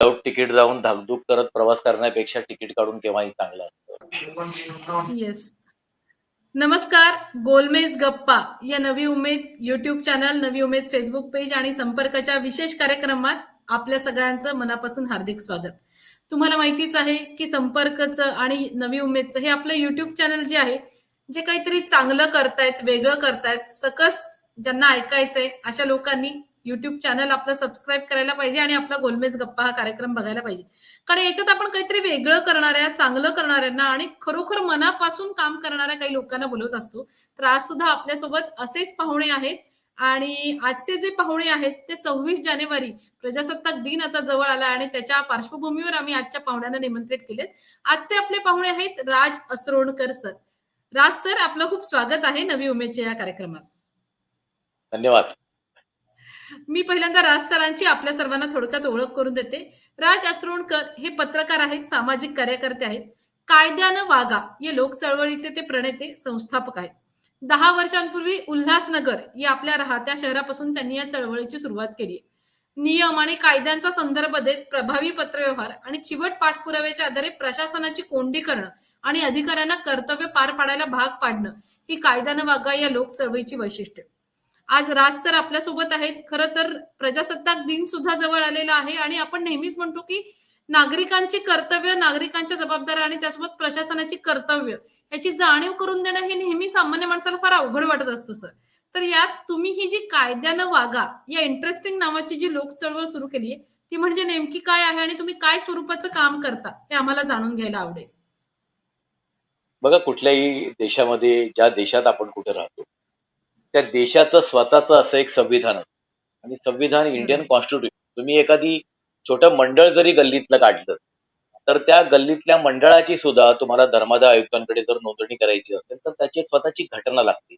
Without ticket जाऊन धाकधूक करत प्रवास करण्यापेक्षा तिकीट काढून केव्हाही चांगलं असतं. येस नमस्कार गोलमेज गप्पा या नवी उमेद युट्यूब चॅनल नवी उमेद फेसबुक पेज आणि संपर्काच्या विशेष कार्यक्रमात आपल्या सगळ्यांचं मनापासून हार्दिक स्वागत. तुम्हाला माहितीच आहे की संपर्कचं आणि नवी उमेदचं हे आपलं युट्यूब चॅनल जे आहे जे काहीतरी चांगलं करतायत वेगळं करतायत सकस ज्यांना ऐकायचंय अशा लोकांनी युट्यूब चॅनल आपलं सबस्क्राईब करायला पाहिजे आणि आपला गोलमेज गप्पा हा कार्यक्रम बघायला पाहिजे. कारण याच्यात आपण काहीतरी वेगळं करणाऱ्या चांगलं करणाऱ्यांना आणि खरोखर मनापासून काम करणाऱ्या काही लोकांना बोलवत असतो. तर आज सुद्धा आपल्यासोबत असेच पाहुणे आहेत. आणि आजचे जे पाहुणे आहेत ते सव्वीस जानेवारी प्रजासत्ताक दिन आता जवळ आला आणि त्याच्या पार्श्वभूमीवर आम्ही आजच्या पाहुण्यांना निमंत्रित केलेत. आजचे आपले पाहुणे आहेत राज असरोणकर सर. राज सर आपलं खूप स्वागत आहे नवी उमेदच्या या कार्यक्रमात. धन्यवाद. मी पहिल्यांदा राज सरांची आपल्या सर्वांना थोडक्यात ओळख करून देते. राज असरोणकर हे पत्रकार आहेत सामाजिक कार्यकर्ते आहेत. कायद्यानं वागा या लोक चळवळीचे ते प्रणेते संस्थापक आहेत. दहा वर्षांपूर्वी उल्हासनगर या आपल्या राहत्या शहरापासून त्यांनी या चळवळीची सुरुवात केली. नियम आणि कायद्यांचा संदर्भ देत प्रभावी पत्रव्यवहार आणि चिवट पाठपुराव्याच्या आधारे प्रशासनाची कोंडी करणं आणि अधिकाऱ्यांना कर्तव्य पार पाडायला भाग पाडणं ही कायद्यानं वागा या लोक चळवळीची वैशिष्ट्य. आज राज सर आपल्यासोबत आहेत. खरं तर प्रजासत्ताक दिन सुद्धा जवळ आलेला आहे आणि आपण नेहमीच म्हणतो की नागरिकांची कर्तव्य नागरिकांच्या जबाबदाऱ्या आणि त्यासोबत प्रशासनाची कर्तव्य याची जाणीव करून देणं हे नेहमी सामान्य माणसाला फार अवघड वाटत असतं सर. तर यात तुम्ही ही जी कायद्यानं वागा या इंटरेस्टिंग नावाची जी लोक चळवळ सुरू केली आहे ती म्हणजे नेमकी काय आहे आणि तुम्ही काय स्वरूपाचं काम करता हे आम्हाला जाणून घ्यायला आवडेल. बघा कुठल्याही देशामध्ये ज्या देशात आपण कुठे राहतो त्या देशाचं स्वतःचं असं एक संविधान असतं आणि संविधान इंडियन कॉन्स्टिट्यूशन तुम्ही एखादी छोटं मंडळ जरी गल्लीतलं काढलं तर त्या गल्लीतल्या मंडळाची सुद्धा तुम्हाला धर्मादाय आयुक्तांकडे जर नोंदणी करायची असेल तर त्याची स्वतःची घटना लागते.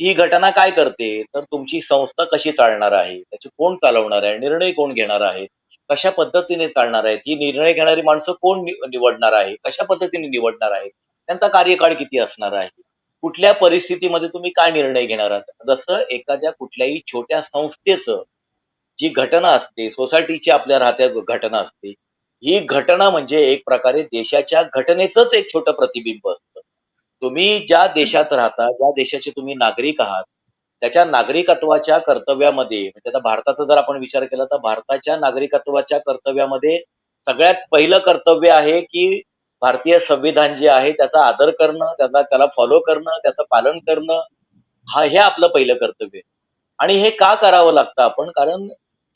ही घटना काय करते? तर तुमची संस्था कशी चालणार आहे? त्याची कोण चालवणार आहे? निर्णय कोण घेणार आहे? कशा पद्धतीने चालणार आहेत ही निर्णय घेणारी माणसं कोण निवडणार आहे? कशा पद्धतीने निवडणार आहे? त्यांचा कार्यकाळ किती असणार आहे? कुठल्या परिस्थितीमध्ये तुम्ही काय निर्णय घेणार आहात? जसं एखाद्या कुठल्याही छोट्या संस्थेचं जी घटना असते सोसायटीची आपल्या राहत्या घटना असते ही घटना म्हणजे एक प्रकारे देशाच्या घटनेचंच एक छोटं प्रतिबिंब असतं. तुम्ही ज्या देशात राहता ज्या देशाचे तुम्ही नागरिक आहात त्याच्या नागरिकत्वाच्या कर्तव्यामध्ये म्हणजे आता भारताचा जर आपण विचार केला तर भारताच्या नागरिकत्वाच्या कर्तव्यामध्ये सगळ्यात पहिलं कर्तव्य आहे की भारतीय संविधान जे आहे त्याचा आदर करणं त्याचा त्याला फॉलो करणं त्याचं पालन करणं हा हे आपलं पहिलं कर्तव्य आणि हे का करावं लागतं आपण? कारण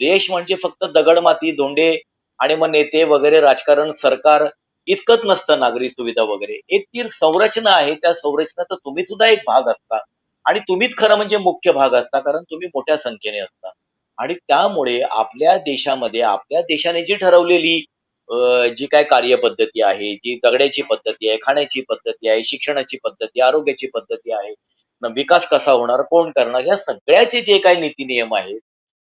देश म्हणजे फक्त दगडमाती धोंडे आणि मग नेते वगैरे राजकारण सरकार इतकंच नसतं नागरी सुविधा वगैरे. एक ती संरचना आहे त्या संरचनेचा तुम्ही सुद्धा एक भाग असता. आणि तुम्हीच खरं म्हणजे मुख्य भाग असता कारण तुम्ही मोठ्या संख्येने असता. आणि त्यामुळे आपल्या देशामध्ये आपल्या देशाने जी ठरवलेली जी काय कार्यपद्धती आहे जी जगण्याची पद्धती आहे खाण्याची पद्धती आहे शिक्षणाची पद्धती आरोग्याची पद्धती आहे विकास कसा होणार कोण करणार या सगळ्याचे जे काही नीती नियम आहेत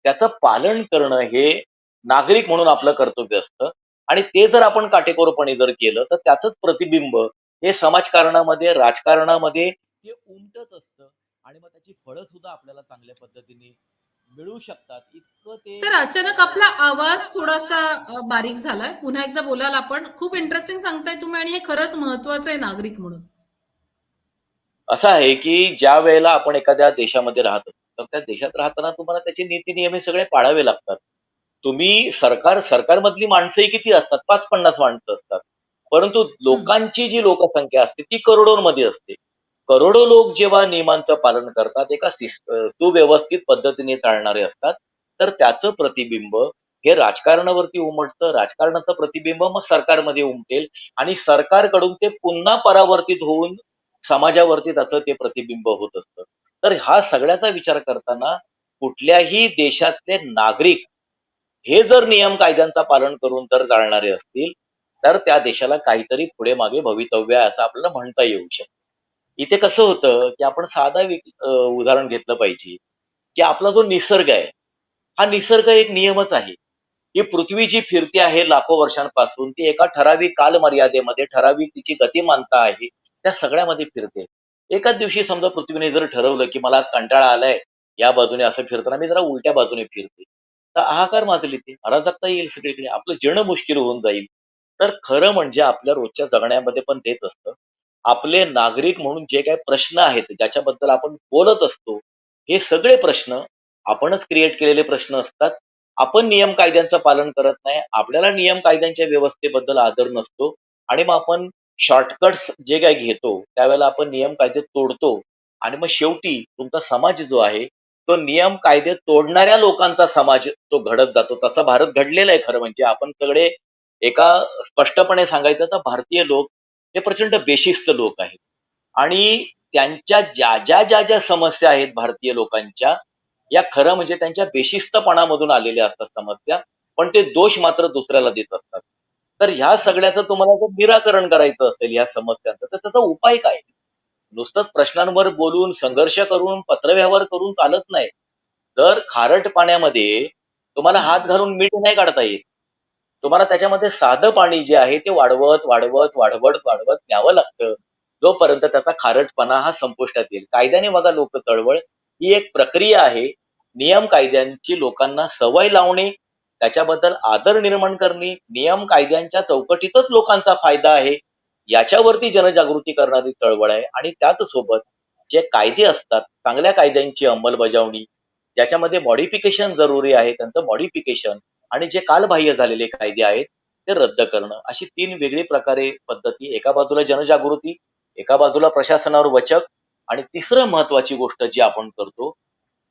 त्याचं पालन करणं हे नागरिक म्हणून आपलं कर्तव्य असतं. आणि ते जर आपण काटेकोरपणे जर केलं तर त्याचंच प्रतिबिंब हे समाजकारणामध्ये राजकारणामध्ये हे उमटत असतं. आणि मग त्याची फळं सुद्धा आपल्याला चांगल्या पद्धतीने मिळू शकतात. इतकं ते सर अचानक आपला आवाज थोडासा बारीक झालाय. पुन्हा एकदा बोलाल आपण. खूप इंटरेस्टिंग सांगताय तुम्ही आणि हे खरंच महत्वाचं आहे नागरिक म्हणून. असं आहे की ज्या वेळेला आपण एखाद्या देशामध्ये राहतो तर त्या देशात राहताना तुम्हाला त्याचे नीती नियम हे सगळे पाळावे लागतात. तुम्ही सरकार सरकारमधली माणसंही किती असतात? पाच पन्नास माणसं असतात. परंतु लोकांची जी लोकसंख्या असते ती करोडोमध्ये असते. करोडो लोक जेव्हा नियमांचं पालन करतात एका सुव्यवस्थित पद्धतीने चालणारे असतात तर त्याचं प्रतिबिंब हे राजकारणावरती उमटतं. राजकारणाचं प्रतिबिंब मग सरकारमध्ये उमटेल आणि सरकारकडून ते पुन्हा परावर्तित होऊन समाजावरती त्याचं ते प्रतिबिंब होत असतं. तर हा सगळ्याचा विचार करताना कुठल्याही देशातले नागरिक हे जर नियम कायद्यांचा पालन करून जर चालणारे असतील तर त्या देशाला काहीतरी पुढे मागे भवितव्य आहे असं आपल्याला म्हणता येऊ शकतं. इथे कसं होतं की आपण साधा उदाहरण घेतलं पाहिजे की आपला जो निसर्ग आहे हा निसर्ग एक नियमच आहे. ही पृथ्वी जी फिरते आहे लाखो वर्षांपासून ती एका ठराविक कालमर्यादेमध्ये ठराविक तिची गतिमानता आहे त्या सगळ्यामध्ये फिरते. एकाच दिवशी समजा पृथ्वीने जर ठरवलं की मला आज कंटाळा आलाय या बाजूने असं फिरताना मी जरा उलट्या बाजूने फिरते. तर आहाकार माजली ते अराजकता येईल सगळीकडे आपलं जीर्ण मुश्किल होऊन जाईल. तर खरं म्हणजे आपल्या रोजच्या जगण्यामध्ये पण तेच असतं. आपले नागरिक म्हणून जे काही प्रश्न आहेत ज्याच्याबद्दल आपण बोलत असतो हे सगळे प्रश्न आपणच क्रिएट केलेले प्रश्न असतात. आपण नियम कायद्यांचं पालन करत नाही. आपल्याला नियम कायद्यांच्या व्यवस्थेबद्दल आदर नसतो. आणि मग आपण शॉर्टकट्स जे काही घेतो त्यावेळेला आपण नियम कायदे तोडतो. आणि मग शेवटी तुमचा समाज जो आहे तो नियम कायदे तोडणाऱ्या लोकांचा समाज तो घडत जातो. तसा भारत घडलेला आहे खरं म्हणजे. आपण सगळे एका स्पष्टपणे सांगायचं तर भारतीय लोक हे प्रचंड बेशिस्त लोक आहेत. आणि त्यांच्या ज्या ज्या ज्या ज्या समस्या आहेत भारतीय लोकांच्या या खरं म्हणजे त्यांच्या बेशिस्तपणामधून आलेल्या असतात समस्या पण ते दोष मात्र दुसऱ्याला देत असतात. तर ह्या सगळ्याचं तुम्हाला जर निराकरण करायचं असेल या समस्यांचं तर त्याचा उपाय काय नुसतंच प्रश्नांवर बोलून संघर्ष करून पत्रव्यवहार करून चालत नाही. तर खारट पाण्यामध्ये तुम्हाला हात घालून मीठ नाही काढता येत तुम्हाला त्याच्यामध्ये साधं पाणी जे आहे ते वाढवत वाढवत वाढवत वाढवत न्यावं लागतं. जोपर्यंत त्याचा खारटपणा हा संपुष्टात येईल. कायद्याने बघा लोक चळवळ ही एक प्रक्रिया आहे. नियम कायद्यांची लोकांना सवय लावणे त्याच्याबद्दल आदर निर्माण करणे नियम कायद्यांच्या चौकटीतच लोकांचा फायदा आहे. याच्यावरती जनजागृती करणारी चळवळ आहे आणि त्याच सोबत जे कायदे असतात चांगल्या कायद्यांची अंमलबजावणी ज्याच्यामध्ये मॉडिफिकेशन जरुरी आहे त्यांचं मॉडिफिकेशन आणि जे कालबाह्य झालेले कायदे आहेत ते रद्द करणं. अशी तीन वेगळी प्रकारे पद्धती. एका बाजूला जनजागृती एका बाजूला प्रशासनावर वचक आणि तिसरं महत्वाची गोष्ट जी आपण करतो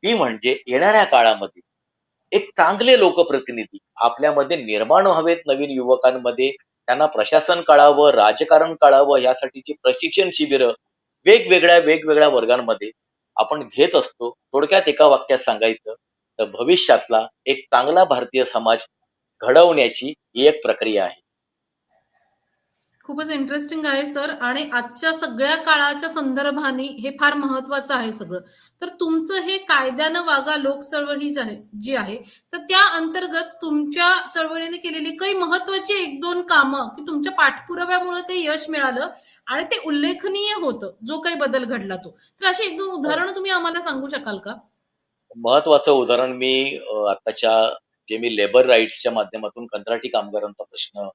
ती म्हणजे येणाऱ्या काळामध्ये एक चांगले लोकप्रतिनिधी आपल्यामध्ये निर्माण व्हावेत नवीन युवकांमध्ये. त्यांना प्रशासन कळावं राजकारण कळावं यासाठीची प्रशिक्षण शिबिरं वेगवेगळ्या वेगवेगळ्या वर्गांमध्ये आपण घेत असतो. थोडक्यात एका वाक्यात सांगायचं तर भविष्यातला एक चांगला भारतीय समाज घडवण्याची ही एक प्रक्रिया आहे. खूपच इंटरेस्टिंग आहे सर आणि आजच्या सगळ्या काळाच्या संदर्भाने हे फार महत्वाचं आहे सगळं. तर तुमचं हे कायद्यानं वागा लोक चळवळी जी आहे जी आहे तर त्या अंतर्गत तुमच्या चळवळीने केलेली काही महत्वाची एक दोन कामं की तुमच्या पाठपुराव्यामुळे ते यश मिळालं आणि ते उल्लेखनीय होतं जो काही बदल घडला तो. तर अशी एक दोन उदाहरणं तुम्ही आम्हाला सांगू शकाल का? महत्वाचं उदाहरण मी आताच्या जे मी लेबर राईट्सच्या माध्यमातून कंत्राटी कामगारांचा प्रश्न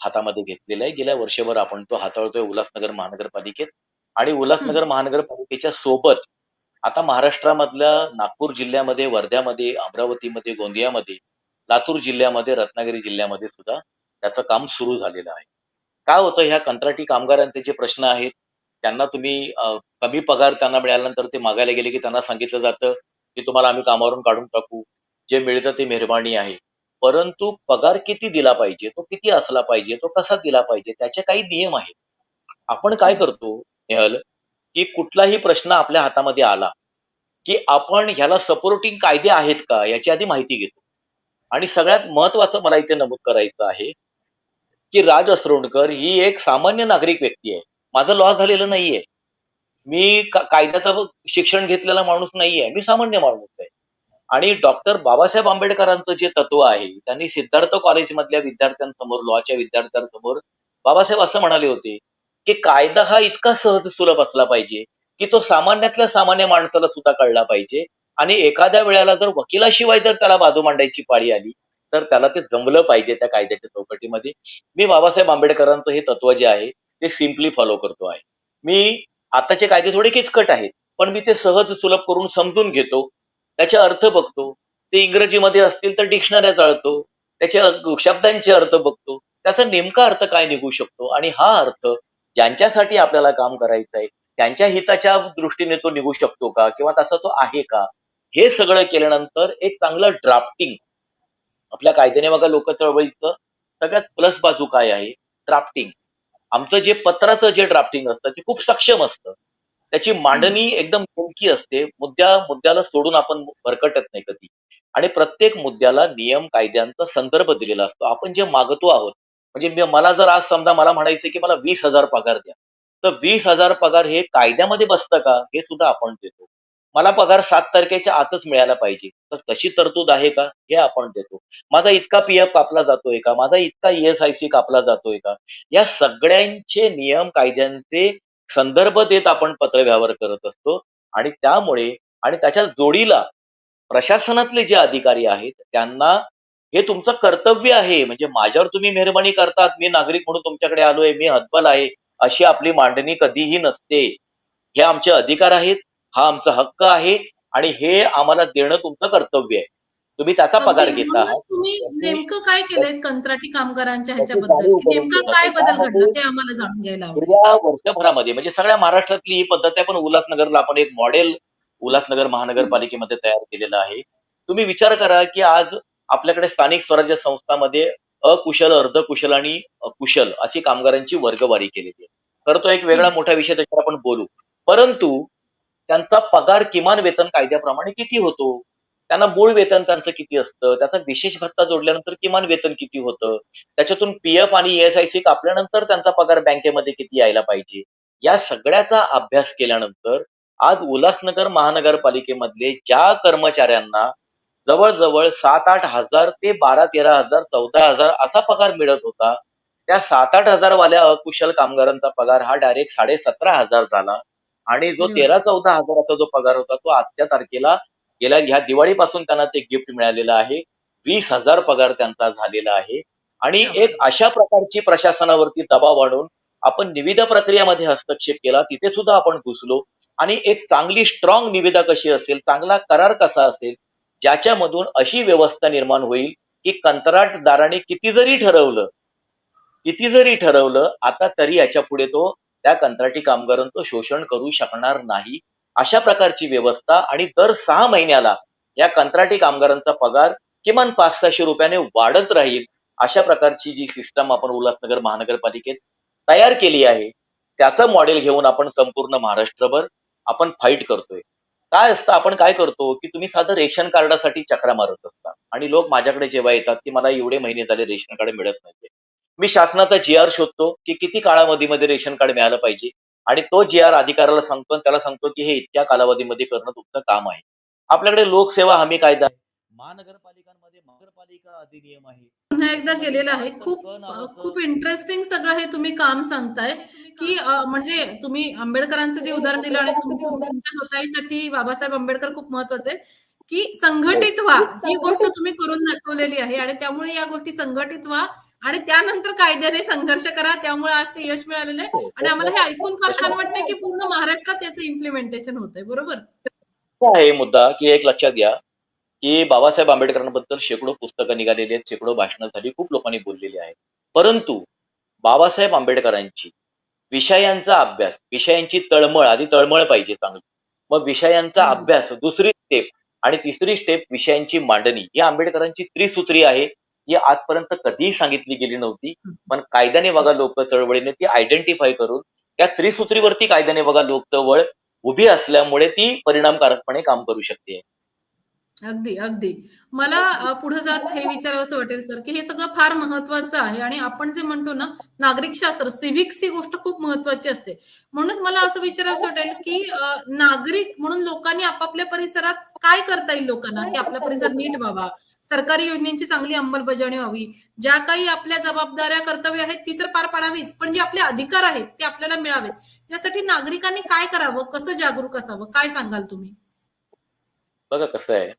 हातामध्ये घेतलेला आहे. गेल्या वर्षभर आपण तो हाताळतोय उल्हासनगर महानगरपालिकेत. आणि उल्हासनगर महानगरपालिकेच्या सोबत आता महाराष्ट्रामधल्या नागपूर जिल्ह्यामध्ये वर्ध्यामध्ये अमरावतीमध्ये गोंदियामध्ये लातूर जिल्ह्यामध्ये रत्नागिरी जिल्ह्यामध्ये सुद्धा त्याचं काम सुरू झालेलं आहे. काय होतं ह्या कंत्राटी कामगारांचे जे प्रश्न आहेत त्यांना तुम्ही कमी पगार त्यांना मिळाल्यानंतर ते मागायला गेले की त्यांना सांगितलं जातं की तुम्हाला आम्ही कामावरून काढून टाकू. जे मिळतं ते मेहरबानी आहे. परंतु पगार किती दिला पाहिजे तो किती असला पाहिजे तो कसा दिला पाहिजे त्याचे काही नियम आहेत. आपण काय करतो नेहल की कुठलाही प्रश्न आपल्या हातामध्ये आला की आपण ह्याला सपोर्टिंग कायदे आहेत का याची आधी माहिती घेतो. आणि सगळ्यात महत्वाचं मला इथे नमूद करायचं आहे की राज असरोणकर ही एक सामान्य नागरिक व्यक्ती आहे. माझं लॉ झालेलं नाहीये. मी कायद्याचं शिक्षण घेतलेला माणूस नाहीये. मी सामान्य माणूस आहे. आणि डॉक्टर बाबासाहेब आंबेडकरांचं जे तत्व आहे त्यांनी सिद्धार्थ कॉलेजमधल्या विद्यार्थ्यांसमोर लॉच्या विद्यार्थ्यांसमोर बाबासाहेब असं म्हणाले होते की कायदा हा इतका सहज सुलभ असला पाहिजे की तो सामान्यातल्या सामान्य माणसाला सुद्धा कळला पाहिजे. आणि एखाद्या वेळेला जर वकिलाशिवाय जर त्याला बाजू मांडायची पाळी आली तर त्याला ते जमलं पाहिजे त्या कायद्याच्या चौकटीमध्ये. मी बाबासाहेब आंबेडकरांचं हे तत्व जे आहे ते सिम्पली फॉलो करतो आहे. मी आताचे कायदे थोडे किचकट आहेत. पण मी ते सहज सुलभ करून समजून घेतो. त्याचे अर्थ बघतो. ते इंग्रजीमध्ये असतील तर डिक्शनऱ्या चाळतो. त्याचे शब्दांचे अर्थ बघतो. त्याचा नेमका अर्थ काय निघू शकतो? आणि हा अर्थ ज्यांच्यासाठी आपल्याला काम करायचं आहे त्यांच्या हिताच्या दृष्टीने तो निघू शकतो का? किंवा तसा तो आहे का? हे सगळं केल्यानंतर एक चांगलं ड्राफ्टिंग आपल्या कायद्याने बघा लोक चळवळीचं सगळ्यात प्लस बाजू काय आहे? ड्राफ्टिंग आमचं जे पत्राचं जे ड्राफ्टिंग असतं ते खूप सक्षम असतं. त्याची मांडणी एकदम नेमकी असते. मुद्द्या मुद्द्याला सोडून आपण भरकटत नाही कधी. आणि प्रत्येक मुद्द्याला नियम कायद्यांचा संदर्भ दिलेला असतो. आपण जे मागतो आहोत म्हणजे मला जर आज समजा मला म्हणायचं की मला वीस हजार पगार द्या. तर वीस हजार पगार हे कायद्यामध्ये बसतं का? हे सुद्धा आपण देतो. मला पगार सात तारखेच्या आतच मिळायला पाहिजे. तर तशी तरतूद आहे का? हे आपण देतो. माझा इतका पीएफ कापला जातोय का? माझा इतका ईएसआयसी कापला जातोय का? या सगळ्यांचे नियम कायद्यांचे संदर्भ देत आपण पत्रव्यवहार करत असतो. आणि त्यामुळे आणि त्याच्या जोडीला प्रशासनातले जे अधिकारी आहेत त्यांना हे तुमचं कर्तव्य आहे. म्हणजे माझ्यावर तुम्ही मेहरबानी करतात. मी नागरिक म्हणून तुमच्याकडे आलोय. मी हतबल आहे. अशी आपली मांडणी कधीही नसते. हे आमचे अधिकार आहेत. हा आमचा हक्क आहे आणि हे आम्हाला देणं तुमचं कर्तव्य आहे. तुम्ही त्याचा पगार घेता. तुम्ही नेमकं काय केलंय कंत्राटी कामगारांच्या ह्याच्याबद्दल? नेमकं काय. बदल घडला ते आम्हाला जाणून घ्यायला गेल्या वर्षभरामध्ये म्हणजे सगळ्या महाराष्ट्रातली ही पद्धत आहे पण उल्हासनगरला आपण एक मॉडेल उल्हासनगर महानगरपालिकेमध्ये तयार केलेलं आहे. तुम्ही विचार करा की आज आपल्याकडे स्थानिक स्वराज्य संस्थांमध्ये अकुशल अर्धकुशल आणि कुशल अशी कामगारांची वर्गवारी केलेली आहे. खरं तो एक वेगळा मोठा विषय त्याच्यावर आपण बोलू. परंतु त्यांचा पगार किमान वेतन कायद्याप्रमाणे किती होतो? त्यांना मूळ वेतन त्यांचं किती असतं? त्याचा विशेष भत्ता जोडल्यानंतर किमान वेतन किती होतं? त्याच्यातून पीएफ आणि ईएसआयसी कापल्यानंतर त्यांचा पगार बँकेमध्ये किती यायला पाहिजे? या सगळ्याचा अभ्यास केल्यानंतर आज उल्हासनगर महानगरपालिकेमधले ज्या कर्मचाऱ्यांना जवळजवळ सात आठ हजार ते बारा तेरा हजार चौदा हजार असा पगार मिळत होता त्या सात आठ हजार वाल्या अकुशल कामगारांचा पगार हा डायरेक्ट साडे सतरा हजार झाला. आणि जो. तेरा चौदा हजाराचा जो पगार होता तो आजच्या तारखेला गेल्या ह्या दिवाळीपासून त्यांना ते गिफ्ट मिळालेलं आहे. वीस हजार पगार त्यांचा झालेला आहे. आणि एक अशा प्रकारची प्रशासनावरती दबाव आणून आपण निविदा प्रक्रियामध्ये हस्तक्षेप केला तिथे सुद्धा आपण घुसलो. आणि एक चांगली स्ट्रॉंग निविदा कशी असेल चांगला करार कसा असेल ज्याच्यामधून अशी व्यवस्था निर्माण होईल की कंत्राटदाराने किती जरी ठरवलं किती जरी ठरवलं आता तरी याच्यापुढे तो त्या कंत्राटी कामगारांचं शोषण करू शकणार नाही. अशा प्रकारची व्यवस्था आणि दर सहा महिन्याला या कंत्राटी कामगारांचा पगार किमान पाच सहाशे रुपयाने वाढत राहील अशा प्रकारची जी सिस्टम आपण उल्हासनगर महानगरपालिकेत तयार केली आहे त्याचं मॉडेल घेऊन आपण संपूर्ण महाराष्ट्रभर आपण फाईट करतोय. काय असतं आपण काय करतो की तुम्ही साधं रेशन कार्डासाठी चक्रा मारत असता आणि लोक माझ्याकडे जेव्हा येतात की मला एवढे महिने झाले रेशन कार्ड मिळत नाहीये. मी शासनाचा जी आर शोधतो की किती काळावधीमध्ये रेशन कार्ड मिळालं पाहिजे. आणि तो जी आर अधिकाऱ्याला सांगतो आणि त्याला सांगतो की हे इतक्या कालावधीमध्ये करणं तुमचं काम आहे. आपल्याकडे लोकसेवा हमी कायदा महानगरपालिकांमध्ये महानगरपालिका अधिनियम आहे. पुन्हा एकदा गेलेलं आहे. खूप खूप इंटरेस्टिंग सगळं हे तुम्ही काम सांगताय की म्हणजे तुम्ही आंबेडकरांचं जे उदाहरण दिलं आणि तुमच्या स्वतःसाठी बाबासाहेब आंबेडकर खूप महत्त्वाचे आहेत की संघटित व्हा. ही गोष्ट तुम्ही करून दाखवलेली आहे आणि त्यामुळे या गोष्टी संघटित व्हा. आणि त्यानंतर कायद्याने संघर्ष करा त्यामुळे आज ते यश मिळालेलं आहे. आणि आम्हाला हे. ऐकून फार छान वाटतंय की पूर्ण महाराष्ट्रात याचं इम्प्लिमेंटेशन होत आहे बरोबर आहे मुद्दा की एक लक्षात घ्या की बाबासाहेब आंबेडकरांबद्दल शेकडो पुस्तकं निघालेली आहेत शेकडो भाषणं झाली खूप लोकांनी बोललेली आहेत. परंतु बाबासाहेब आंबेडकरांची विषयांचा अभ्यास विषयांची तळमळ आधी तळमळ पाहिजे चांगली. मग विषयांचा. अभ्यास दुसरी स्टेप आणि तिसरी स्टेप विषयांची मांडणी ही आंबेडकरांची त्रिसूत्री आहे. ही आजपर्यंत कधीही सांगितली गेली नव्हती. पण कायद्याने बघा लोक चळवळीने ती आयडेंटिफाय करून त्या त्रिसूत्रीवरती कायद्याने बघा लोक चळवळ उभी असल्यामुळे ती परिणामकारकपणे काम करू शकते. अगदी अगदी. मला पुढे जात हे विचारावं वाटेल सर की हे सगळं फार महत्वाचं आहे आणि आपण जे म्हणतो ना नागरिक शास्त्र सिव्हिक्स ही गोष्ट खूप महत्वाची असते. म्हणूनच मला असं विचारावं वाटेल की नागरिक म्हणून लोकांनी आपापल्या परिसरात काय करता येईल लोकांना? की आपला परिसर नीट व्हावा? सरकारी योजनेची चांगली अंमलबजावणी व्हावी. ज्या काही आपल्या जबाबदाऱ्या कर्तव्य आहेत ती तर पार पाडावीच. पण जे आपले अधिकार आहेत ते आपल्याला मिळावेत. यासाठी नागरिकांनी काय करावं? कसं जागरूक असावं? काय सांगाल तुम्ही? बघा कसं आहे.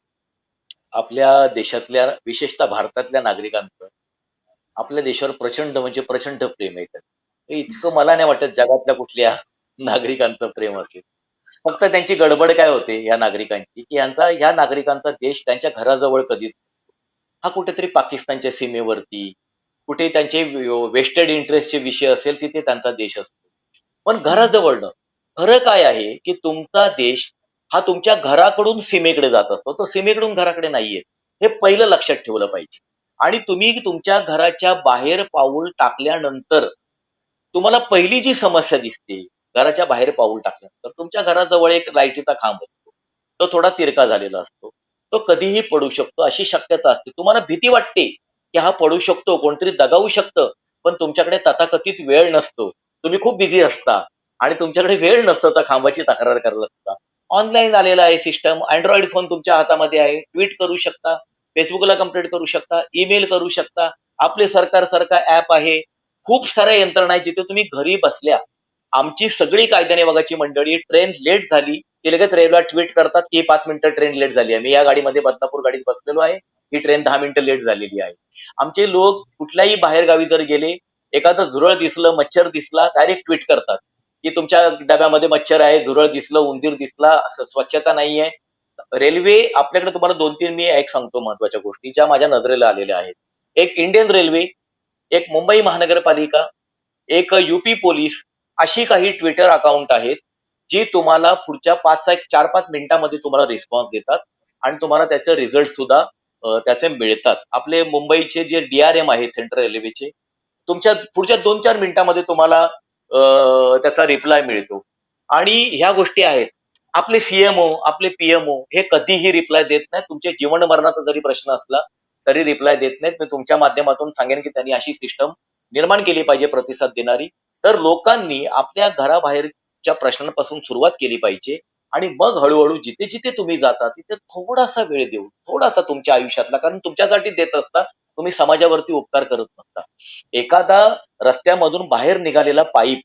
आपल्या देशातल्या विशेषतः भारतातल्या नागरिकांचं आपल्या देशावर प्रचंड म्हणजे प्रचंड प्रेम आहे. हे इतकं मला नाही वाटत जगातल्या कुठल्या नागरिकांचं प्रेम असेल. फक्त त्यांची गडबड काय होते या नागरिकांची? की यांचा ह्या नागरिकांचा देश त्यांच्या घराजवळ कधीच हा कुठेतरी पाकिस्तानच्या सीमेवरती कुठे त्यांचे वेस्टेड इंटरेस्टचे विषय असेल तिथे त्यांचा देश असतो. पण घराजवळ न खरं काय आहे की तुमचा देश हा तुमच्या घराकडून सीमेकडे जात असतो. तो सीमेकडून घराकडे नाहीये. हे पहिलं लक्षात ठेवलं पाहिजे. आणि तुम्ही तुमच्या घराच्या बाहेर पाऊल टाकल्यानंतर तुम्हाला पहिली जी समस्या दिसते घराच्या बाहेर पाऊल टाकल्यानंतर तुमच्या घराजवळ एक लाईटीचा खांब असतो. तो थोडा तिरका झालेला असतो. तो कधीही पडू शकतो अशी शक्यता असते. तुम्हाला भीती वाटते की हा पडू शकतो कोणतरी दगावू शकतं पण तुमच्याकडे तथाकथित वेळ नसतो. तुम्ही खूप बिझी असता आणि तुमच्याकडे वेळ नसतो त्या खांबाची तक्रार करत असता. ऑनलाईन आलेला आहे सिस्टम अँड्रॉइड फोन तुमच्या हातामध्ये आहे. ट्विट करू शकता फेसबुकला कंप्लीट करू शकता ईमेल करू शकता. आपले सरकार सरकार ऍप आहे. खूप साऱ्या यंत्रणा आहेत जिथे तुम्ही घरी बसल्या. आमची सगळी कायद्याने विभागाची मंडळी ट्रेन लेट झाली की लगेच रेल्वे ट्विट करतात की पाच मिनिटं ट्रेन लेट झाली आहे. मी या गाडीमध्ये बदनापूर गाडीत बसलेलो आहे. ही ट्रेन दहा मिनिटं लेट झालेली आहे. आमचे लोक कुठल्याही बाहेर गावी जर गेले एखादं झुरळ दिसलं मच्छर दिसला डायरेक्ट ट्विट करतात. की तुमच्या डब्यामध्ये मच्छर आहे झुरळ दिसलं उंदीर दिसला स्वच्छता नाही आहे. रेल्वे आपल्याकडे तुम्हाला दोन तीन मी एक सांगतो महत्त्वाच्या गोष्टी ज्या माझ्या नजरेला आलेल्या आहेत. एक इंडियन रेल्वे एक मुंबई महानगरपालिका एक युपी पोलीस अशी काही ट्विटर अकाउंट आहेत जी तुम्हाला पुढच्या पाच एक चार पाच मिनिटांमध्ये तुम्हाला रिस्पॉन्स देतात आणि तुम्हाला त्याचे रिझल्ट सुद्धा त्याचे मिळतात. आपले मुंबईचे जे डीआरएम आहेत सेंट्रल रेल्वेचे तुमच्या पुढच्या दोन चार मिनिटांमध्ये तुम्हाला त्याचा रिप्लाय मिळतो. आणि ह्या गोष्टी आहेत. आपले सीएमओ आपले पीएमओ हे कधीही रिप्लाय देत नाहीत. तुमच्या जीवन मरणाचा जरी प्रश्न असला तरी रिप्लाय देत नाहीत. मी तुमच्या माध्यमातून सांगेन की त्यांनी अशी सिस्टम निर्माण केली पाहिजे प्रतिसाद देणारी. तर लोकांनी आपल्या घराबाहेर च्या प्रश्नांपासून सुरुवात केली पाहिजे. आणि मग हळूहळू जिथे जिथे तुम्ही जाता तिथे थोडासा वेळ देऊन थोडासा तुमच्या आयुष्यातला कारण तुमच्यासाठी देत असता तुम्ही समाजावरती उपकार करत नसता. एखादा रस्त्यामधून बाहेर निघालेला पाईप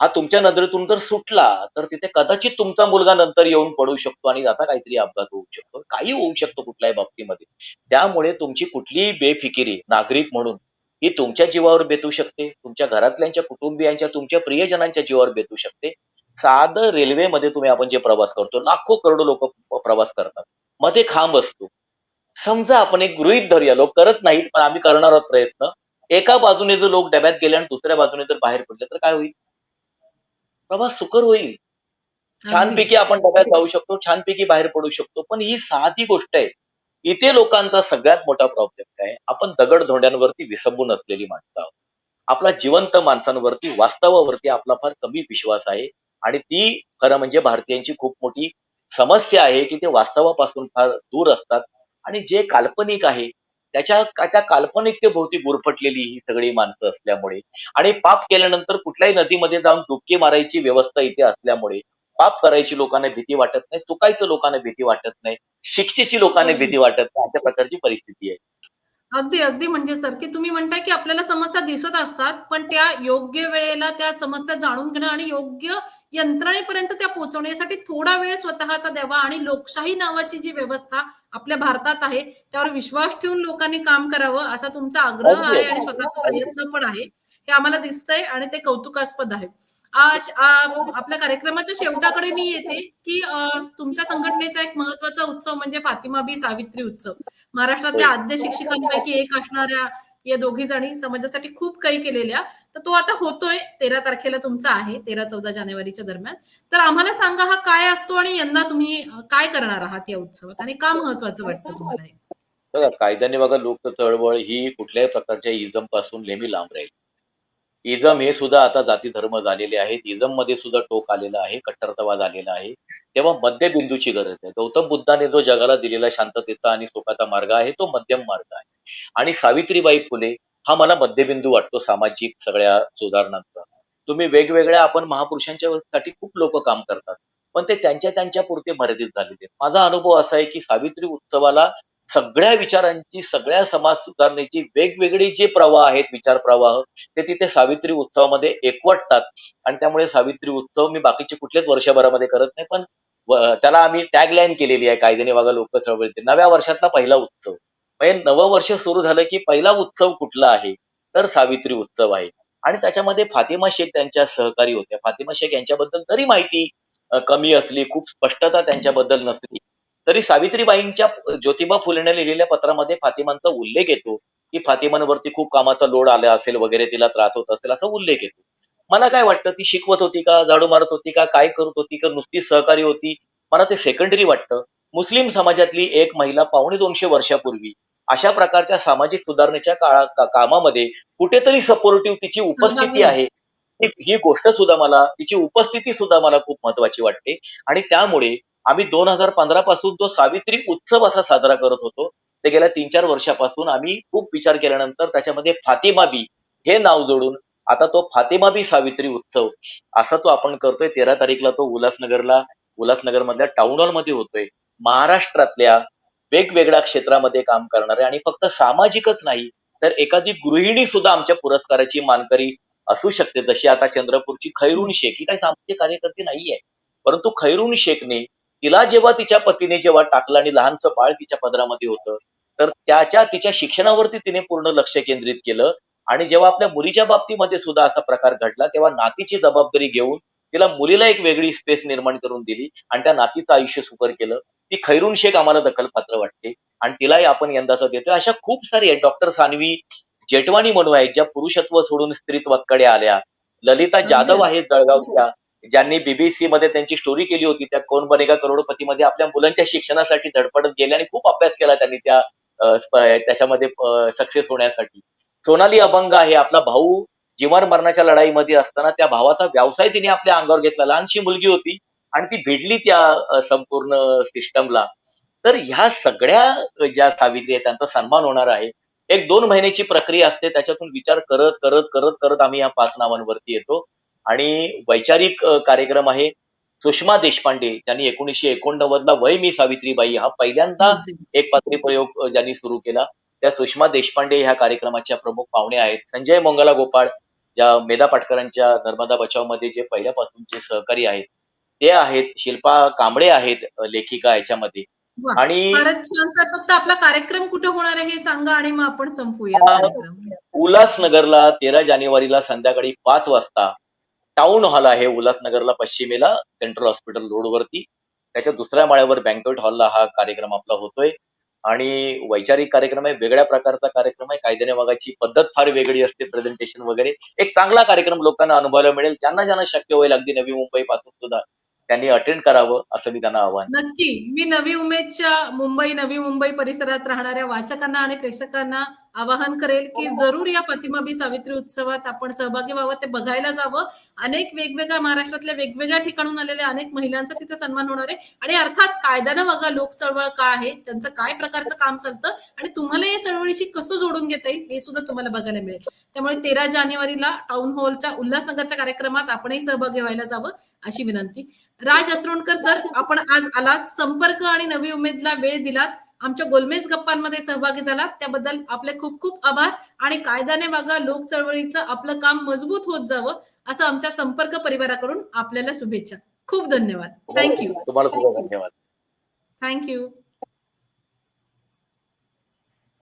हा तुमच्या नजरेतून जर सुटला तर तिथे कदाचित तुमचा मुलगा नंतर येऊन पडू शकतो आणि आता काहीतरी अपघात होऊ शकतो. काही होऊ शकतो कुठल्याही बाबतीमध्ये. त्यामुळे तुमची कुठलीही बेफिकिरी नागरिक म्हणून ही तुमच्या जीवावर बेतू शकते तुमच्या घरातल्यांच्या कुटुंबियांच्या तुमच्या प्रियजनांच्या जीवावर बेतू शकते. साधं रेल्वेमध्ये तुम्ही आपण जे प्रवास करतो लाखो करोडो लोक प्रवास करतात. मध्ये खांब असतो. समजा आपण एक गृहित धरूया लोक करत नाहीत पण आम्ही करणार आहोत प्रयत्न. एका बाजूने जर लोक डब्यात गेले आणि दुसऱ्या बाजूने जर बाहेर पडले तर काय होईल? प्रवास सुकर होईल. छानपैकी आपण डब्यात जाऊ शकतो छानपैकी बाहेर पडू शकतो. पण ही साधी गोष्ट आहे. इथे लोकांचा सगळ्यात मोठा प्रॉब्लेम काय? आपण दगडधोंड्यांवरती विसंबून असलेली माणसं आहोत. आपला जिवंत माणसांवरती वास्तवावरती आपला फार कमी विश्वास आहे. आणि ती खरं म्हणजे भारतीयांची खूप मोठी समस्या आहे की ते वास्तवापासून फार दूर असतात. आणि जे काल्पनिक आहे त्याच्या त्या काल्पनिकतेभोवती गुरफटलेली ही सगळी माणसं असल्यामुळे आणि पाप केल्यानंतर कुठल्याही नदीमध्ये जाऊन डुबकी मारायची व्यवस्था इथे असल्यामुळे पाप करायची लोकांना भीती वाटत नाही चुकायचं लोकांना भीती वाटत नाही शिक्षेची लोकांना भीती वाटत नाही अशा प्रकारची परिस्थिती आहे. अगदी अगदी म्हणजे सर की तुम्ही म्हणताय की आपल्याला समस्या दिसत असतात पण त्या योग्य वेळेला त्या समस्या जाणून घेणं आणि योग्य यंत्रणेपर्यंत त्या पोहोचवण्यासाठी थोडा वेळ स्वतःचा द्यावा आणि लोकशाही नावाची जी व्यवस्था आपल्या भारतात आहे त्यावर विश्वास ठेवून लोकांनी काम करावं असा तुमचा आग्रह. आहे आणि स्वतःचा प्रयत्न पण आहे. हे आम्हाला दिसतंय आणि ते कौतुकास्पद आहे. आपल्या कार्यक्रमाच्या शेवटाकडे मी येते की तुमच्या संघटनेचा एक महत्त्वाचा उत्सव म्हणजे फातिमा बी सावित्री उत्सव. महाराष्ट्रातल्या आद्य शिक्षकांपैकी एक असणाऱ्या या दोघी जणी समाजासाठी खूप काही केलेल्या. तर तो आता होतोय तेरा तारखेला तुमचा आहे तेरा चौदा जानेवारीच्या दरम्यान. तर आम्हाला सांगा हा काय असतो आणि यंदा तुम्ही काय करणार आहात या उत्सवात आणि का महत्वाचं वाटतं तुम्हाला हे? कायद्याने बघा लोक चळवळ ही कुठल्याही प्रकारच्या इजमपासून नेहमी लांब राहील. इजम हे सुद्धा आता जाती धर्म झालेले आहेत. इजममध्ये सुद्धा टोक आलेला आहे कट्टरतावाद आलेला आहे. तेव्हा मध्यबिंदूची गरज आहे. गौतम बुद्धाने जो जगाला दिलेला शांततेचा आणि सुखाचा मार्ग आहे तो मध्यम मार्ग आहे. आणि सावित्रीबाई फुले हा मला मध्यबिंदू वाटतो सामाजिक सगळ्या सुधारणांचा. तुम्ही वेगवेगळ्या आपण महापुरुषांच्या साठी खूप लोक काम करतात. पण ते त्यांच्या त्यांच्या पुरते मर्यादित झालेले आहेत. माझा अनुभव असा आहे की सावित्री उत्सवाला सगळ्या विचारांची सगळ्या समाज सुधारणेची वेगवेगळी जे प्रवाह आहेत विचार प्रवाह ते तिथे सावित्री उत्सवामध्ये एकवटतात. आणि त्यामुळे सावित्री उत्सव मी बाकीचे कुठलेच वर्षभरामध्ये करत नाही पण त्याला आम्ही टॅगलाईन केलेली आहे कायद्याने वागा लोक चळवळीचे नव्या वर्षातला पहिला उत्सव. म्हणजे नवं वर्ष सुरू झालं की पहिला उत्सव कुठला आहे तर सावित्री उत्सव आहे. आणि त्याच्यामध्ये फातिमा शेख त्यांच्या सहकारी होत्या. फातिमा शेख यांच्याबद्दल तरी माहिती कमी असली खूप स्पष्टता त्यांच्याबद्दल नसली तरी सावित्रीबाईंच्या ज्योतिबा फुलेने लिहिलेल्या पत्रामध्ये फातिमांचा उल्लेख येतो की फातिमांवरती खूप कामाचा लोड आला असेल वगैरे तिला त्रास होत असेल असा उल्लेख येतो. मला काय वाटतं ती शिकवत होती का झाडू मारत होती का काय करत होती का नुसती सहकारी होती? मला ते सेकंडरी वाटतं. मुस्लिम समाजातली एक महिला पावणे दोनशे वर्षापूर्वी अशा प्रकारच्या सामाजिक सुधारणेच्या काळा का- कामामध्ये कुठेतरी सपोर्टिव्ह तिची उपस्थिती. आहे. ही ही गोष्ट सुद्धा मला तिची उपस्थिती सुद्धा मला खूप महत्वाची वाटते. आणि त्यामुळे आम्ही दोन हजार पंधरा पासून जो सावित्री उत्सव असा साजरा करत होतो. ते गेल्या तीन चार वर्षापासून आम्ही खूप विचार केल्यानंतर त्याच्यामध्ये फातिमा बी हे नाव जोडून आता तो फातिमा बी सावित्री उत्सव असा तो आपण करतोय. तेरा तारीखला तो उल्हासनगरला उल्हासनगर मधल्या टाउन हॉलमध्ये होतोय. महाराष्ट्रातल्या वेगवेगळ्या क्षेत्रामध्ये काम करणारे आणि फक्त सामाजिकच नाही तर एखादी गृहिणी सुद्धा आमच्या पुरस्काराची मानकरी असू शकते. जशी आता चंद्रपूरची खैरुण शेख ही काही सामाजिक कार्यकर्ती नाहीये. परंतु खैरून शेखने तिला जेव्हा तिच्या पतीने जेव्हा टाकलं आणि लहानचं बाळ तिच्या पदरामध्ये होतं तर त्याच्या तिच्या शिक्षणावरती तिने पूर्ण लक्ष केंद्रित केलं. आणि जेव्हा आपल्या मुलीच्या बाबतीमध्ये सुद्धा असा प्रकार घडला तेव्हा नातीची जबाबदारी घेऊन तिला मुलीला एक वेगळी स्पेस निर्माण करून दिली आणि त्या नातीचं आयुष्य सुकर केलं. ती खैरून शेख आम्हाला दखलपात्र वाटते. आणि तिलाही आपण यंदाचा देतोय. अशा खूप सारी आहेत. डॉक्टर सानवी जेटवानी म्हणू आहेत ज्या पुरुषत्व सोडून स्त्रीत्वाकडे आल्या. ललिता जाधव आहेत जळगावच्या. ज्यांनी बीबीसी मध्ये त्यांची स्टोरी केली होती त्या कोण बनेगा करोडपती मध्ये आपल्या मुलांच्या शिक्षणासाठी धडपडत गेले आणि खूप अभ्यास केला त्यांनी त्या त्याच्यामध्ये सक्सेस होण्यासाठी. सोनाली अभंग आहे आपला भाऊ जीवन मरणाच्या लढाईमध्ये असताना त्या भावाचा व्यवसाय तिने आपल्या अंगावर घेतला. लहानशी मुलगी होती आणि ती भिडली त्या संपूर्ण सिस्टमला तर ह्या सगळ्या ज्या सावित्री आहेत त्यांचा सन्मान होणार आहे. एक दोन महिन्याची प्रक्रिया असते त्याच्यातून विचार करत करत करत करत आम्ही या पाच नावांवरती येतो. आणि वैचारिक कार्यक्रम आहे. सुषमा देशपांडे त्यांनी एकोणीसशे एकोणनव्वदला वय मी सावित्रीबाई हा पहिल्यांदा एक पात्री प्रयोग ज्यांनी सुरू केला. त्या सुषमा देशपांडे ह्या कार्यक्रमाच्या प्रमुख पाहुणे आहेत. संजय मंगला गोपाळ ज्या मेधा पाटकरांच्या नर्मदा बचावमध्ये जे पहिल्यापासूनचे सहकारी आहेत ते आहेत. शिल्पा कांबळे आहेत लेखिका याच्यामध्ये. आणि फक्त आपला कार्यक्रम कुठे होणार आहे हे सांगा आणि मग आपण संपूया उल्हासनगरला तेरा जानेवारीला संध्याकाळी पाच वाजता टाउन हॉल आहे उल्हासनगरला पश्चिमेला सेंट्रल हॉस्पिटल रोडवरती त्याच्या दुसऱ्या माळ्यावर बँकेट हॉलला हा कार्यक्रम आपला होतोय. आणि वैचारिक कार्यक्रम आहे वेगळ्या प्रकारचा कार्यक्रम आहे. कायद्याने वागायची पद्धत फार वेगळी असते प्रेझेंटेशन वगैरे. एक चांगला कार्यक्रम लोकांना अनुभवायला मिळेल. ज्यांना ज्यांना शक्य होईल अगदी नवी मुंबई पासून सुद्धा त्यांनी अटेंड करावं असं मी त्यांना आव्हान नक्की. मी नवी उमेदच्या मुंबई नवी मुंबई परिसरात राहणाऱ्या वाचकांना आणि प्रेक्षकांना आवाहन करेल की जरूर या फातिमाबी सावित्री उत्सवात आपण सहभागी व्हावं ते बघायला जावं. अनेक वेगवेगळ्या महाराष्ट्रातल्या वेगवेगळ्या ठिकाणून आलेल्या अनेक महिलांचा तिथे सन्मान होणार आहे. आणि अर्थात कायद्यानं बघा लोक चळवळ काय आहे त्यांचं काय प्रकारचं काम चालतं आणि तुम्हाला या चळवळीशी कसं जोडून घेता येईल हे सुद्धा तुम्हाला बघायला मिळेल. त्यामुळे तेरा जानेवारीला टाउन हॉलच्या उल्हासनगरच्या कार्यक्रमात आपणही सहभागी व्हायला जावं अशी विनंती. राज असरोणकर सर आपण आज आलात. संपर्क आणि नवी उमेदला वेळ दिलात. आमच्या गोलमेज गप्पांमध्ये सहभागी झालात. त्याबद्दल आपले खूप खूप आभार आणि कायद्याने वागा लोक चळवळीचं आपलं काम मजबूत होत जावं असं आमच्या संपर्क परिवाराकडून आपल्याला शुभेच्छा. खूप धन्यवाद. थँक्यू तुम्हाला सुद्धा धन्यवाद. थँक्यू